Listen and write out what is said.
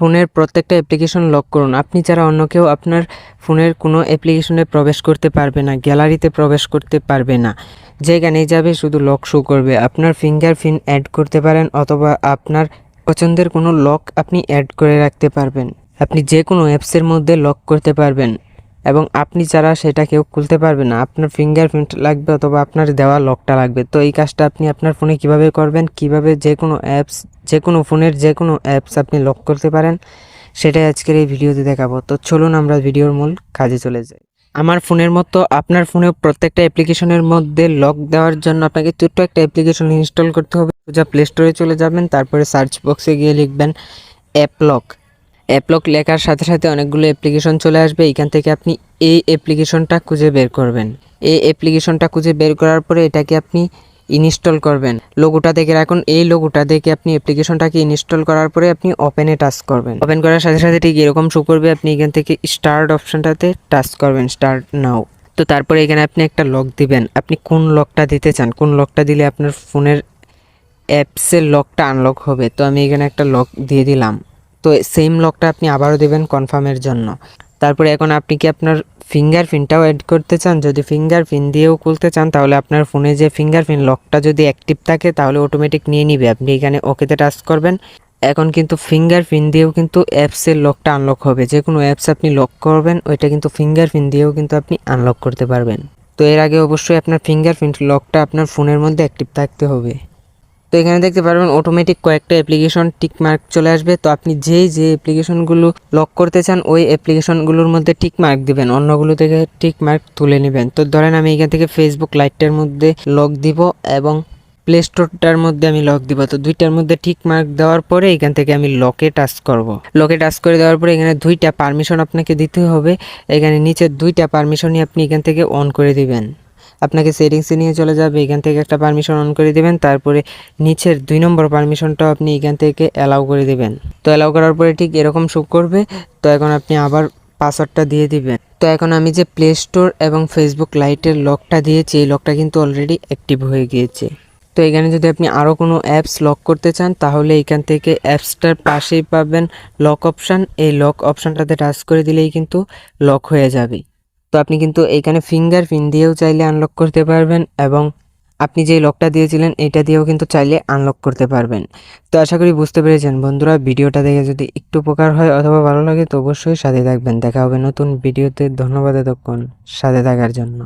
ফোনের প্রত্যেকটা application lock করুন। আপনি ছাড়া অন্য কেউ আপনার ফোনের কোনো অ্যাপ্লিকেশনে প্রবেশ করতে পারবে না গ্যালারিতে প্রবেশ করতে পারবে না। যেখানে যাবে শুধু লক শো করবে। আপনার ফিঙ্গার ফিঙ্গারপ্রিন্ট অ্যাড করতে পারেন অথবা আপনার পছন্দের কোনো লক আপনি অ্যাড করে রাখতে পারবেন। আপনি যে কোনো অ্যাপসের মধ্যে লক করতে পারবেন। এবং আপনি ছাড়া সেটা কেউ খুলতে পারবে না, আপনার ফিঙ্গারপ্রিন্ট লাগবে অথবা আপনার দেওয়া লকটা লাগবে। তো এই কাজটা আপনি আপনার ফোনে কীভাবে করবেন? কীভাবে যে কোনো অ্যাপস যে কোনো ফোনের যে কোনো অ্যাপস আপনি লক করতে পারেন, সেটাই আজকের এই ভিডিওতে দেখাবো। তো চলুন আমরা ভিডিওর মূল কাজে চলে যাই। আমার ফোনের মতো আপনার ফোনে প্রত্যেকটা অ্যাপ্লিকেশনের মধ্যে লক দেওয়ার জন্য আপনাকে ছোট্ট একটা অ্যাপ্লিকেশন ইনস্টল করতে হবে। যা প্লে স্টোরে চলে যাবেন, তারপরে সার্চ বক্সে গিয়ে লিখবেন অ্যাপ লক অ্যাপলক লেখার সাথে সাথে অনেকগুলো অ্যাপ্লিকেশন চলে আসবে। এখান থেকে আপনি এই অ্যাপ্লিকেশনটা খুঁজে বের করবেন। এই অ্যাপ্লিকেশনটা খুঁজে বের করার পরে এটাকে আপনি ইনস্টল করবেন। লোগোটা দেখে রাখুন। এই লোগোটা দেখে আপনি অ্যাপ্লিকেশনটাকে ইনস্টল করার পরে আপনি ওপেনে টাচ করবেন। ওপেন করার সাথে সাথে ঠিক এরকম শো করবে। আপনি এখান থেকে স্টার্ট অপশনটাতে টাচ করবেন স্টার্ট নাও তো তারপরে এখানে আপনি একটা লক দিবেন। আপনি কোন লকটা দিতে চান? কোন লকটা দিলে আপনার ফোনের অ্যাপসের লকটা আনলক হবে? তো আমি এখানে একটা লক দিয়ে দিলাম। তো সেম লকটা আপনি আবারও দেবেন কনফার্মের জন্য। তারপরে এখন আপনি কি আপনার ফিঙ্গারপ্রিন্টটাও অ্যাড করতে চান? যদি ফিঙ্গারপ্রিন্ট দিয়েও খুলতে চান, তাহলে আপনার ফোনে যে ফিঙ্গারপ্রিন্ট লকটা যদি অ্যাক্টিভ থাকে, তাহলে অটোমেটিক নিয়ে নিবে। আপনি এখানে ওকেতে টাচ করবেন। এখন কিন্তু ফিঙ্গারপ্রিন্ট দিয়েও কিন্তু অ্যাপসের লকটা আনলক হবে। যে কোনো অ্যাপস আপনি লক করবেন, ওইটা কিন্তু ফিঙ্গারপ্রিন্ট দিয়েও কিন্তু আপনি আনলক করতে পারবেন। তো এর আগে অবশ্যই আপনার ফিঙ্গারপ্রিন্ট লকটা আপনার ফোনের মধ্যে অ্যাক্টিভ থাকতে হবে। এখানে দেখতে পারবেন অটোমেটিক কয়েকটা অ্যাপ্লিকেশন টিক মার্ক চলে আসবে। তো আপনি যেই যে অ্যাপ্লিকেশনগুলো লক করতে চান, ওই অ্যাপ্লিকেশনগুলোর মধ্যে টিক মার্ক দিবেন। অন্যগুলো থেকে টিক মার্ক তুলে নেবেন। তো ধরেন আমি এখান থেকে ফেসবুক লাইটটার মধ্যে লক দিব এবং প্লে স্টোরটার মধ্যে আমি লক দিব। তো দুইটার মধ্যে ঠিক মার্ক দেওয়ার পরে এখান থেকে আমি লকে টাচ করব। লকে টাচ করে দেওয়ার পরে এখানে দুইটা পারমিশন আপনাকে দিতে হবে। এখানে নিচে দুইটা পারমিশনই আপনি এখান থেকে অন করে দিবেন। আপনাকে সেটিংসে নিয়ে চলে যাবে, এখান থেকে একটা পারমিশন অন করে দেবেন, তারপরে নিচের দুই নম্বর পারমিশনটাও আপনি এখান থেকে অ্যালাউ করে দিবেন। তো অ্যালাউ করার পরে ঠিক এরকম শো করবে, তো এখন আপনি আবার পাসওয়ার্ডটা দিয়ে দিবেন। তো এখন আমি যে প্লে স্টোর এবং ফেসবুক লাইটের লকটা দিয়েছি, এই লকটা কিন্তু অলরেডি অ্যাক্টিভ হয়ে গিয়েছে। তো এখানে যদি আপনি আরও কোনো অ্যাপস লক করতে চান, তাহলে এখান থেকে অ্যাপসটার পাশেই পাবেন লক অপশান এই লক অপশানটাতে টাচ করে দিলেই কিন্তু লক হয়ে যাবে। তো আপনি কিন্তু এইখানে ফিঙ্গার প্রিন্ট দিয়েও চাইলে আনলক করতে পারবেন এবং আপনি যে লকটা দিয়েছিলেন এটা দিয়েও কিন্তু চাইলে আনলক করতে পারবেন। তো আশা করি বুঝতে পেরেছেন বন্ধুরা, ভিডিওটা দেখে যদি একটু উপকার হয় অথবা ভালো লাগে তো অবশ্যই সাথে থাকবেন। দেখা হবে নতুন ভিডিওতে। ধন্যবাদ এতক্ষণ সাথে থাকার জন্য।